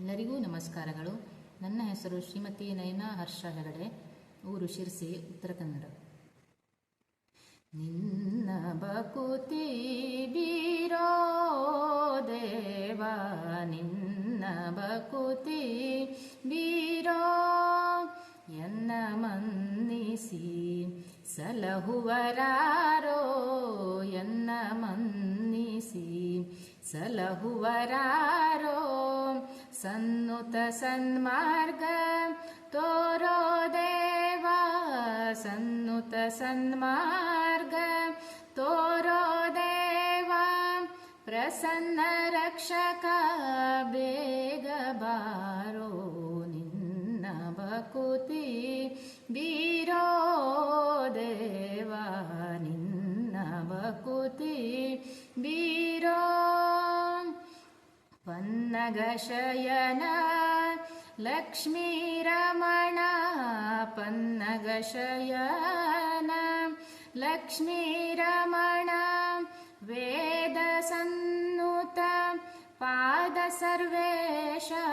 ಎಲ್ಲರಿಗೂ ನಮಸ್ಕಾರಗಳು. ನನ್ನ ಹೆಸರು ಶ್ರೀಮತಿ ನಯನ ಹರ್ಷ ಹೆಗಡೆ. ಊರು ಶಿರ್ಸಿ, ಉತ್ತರ ಕನ್ನಡ. ನಿನ್ನ ಬಕುತಿ ಬೀರೋ ದೇವ, ನಿನ್ನ ಬಕುತಿ ಬೀರೋ, ಎನ್ನ ಮನ್ನಿಸಿ ಸಲಹುವರಾರೋ, ಎನ್ನ ಮನ್ನಿಸಿ ಸಲಹುವರಾರೋ सन्नुत सन्मार्ग तोरो देवा सन्नुत सन्मार्ग तोरो देवा प्रसन्न रक्षका तोरोदेवा निन्न निकुति नग लक्ष्मीरमणा लक्ष्मी लक्ष्मीरमणा वेदसन्नुत पाद सर्वेषु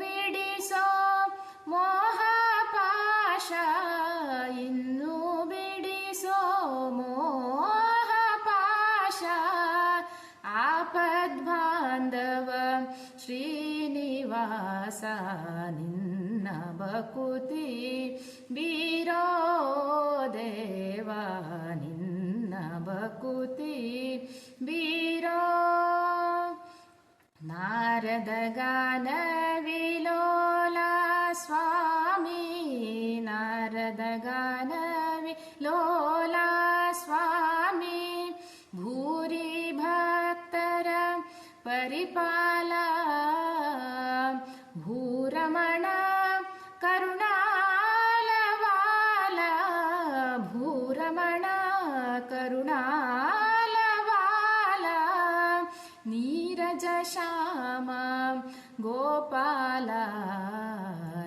बिडिसो मोहपाश इन्न बिडिसो मोहपाश आपद्भा श्रीनिवासनिन् निन्न बकुति वीरो देवा निन्न बकुति वीरो नारदगानविलोला स्वामी नारदगानवि लोला स्वामी भूरि भक्तर परिपा ज श्यामा वीरो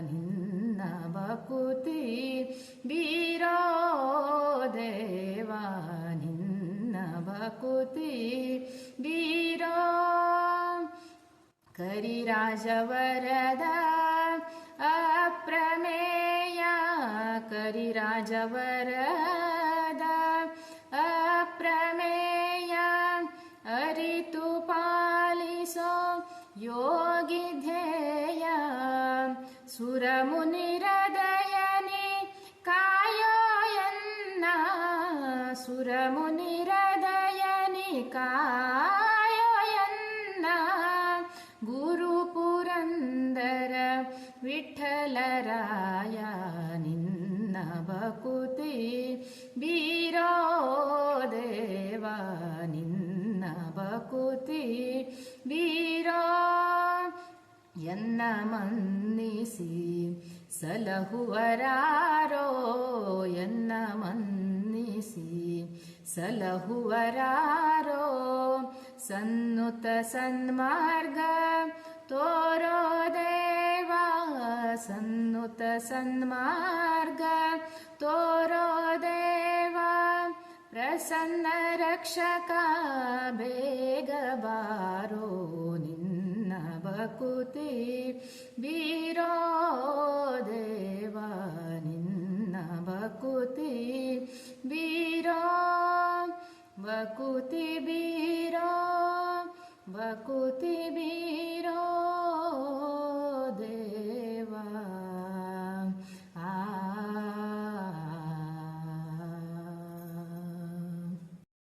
निन्दवकुती वीरोदेवानिन्दकुति वीरो करिराजवर अप्रमेया करिराजवर యోగిధేయ సురమునిరదయని కాయోయన్న సురమునిరదయని కాయోయన్న గురు పురందర విఠలరాయ నిన్న బకుతి బీరో దేవా నిన్న బకుతి బీ ಎನ್ನ ಮನ್ನಿಸಿ ಸಲಹುವರಾರೋ ಎನ್ನ ಮನ್ನಿಸಿ ಸಲಹುವರಾರೋ ಸನ್ನುತ ಸನ್ಮಾರ್ಗ ತೋರೋ ದೇವ ಸನ್ನುತ ಸನ್ಮಾರ್ಗ ತೋರೋ ದೇವ ಪ್ರಸನ್ನ ರಕ್ಷಕ ಬೇಗ ಬಾರೋ ನಿನ್ನ ಬಕುತಿ ಬೀರೋ ದೇವ ನಿನ್ನ ಬಕುತಿ ಬೀರೋ ಬಕುತಿ ಬೀರೋ ಬಕುತಿ ಬೀರೋ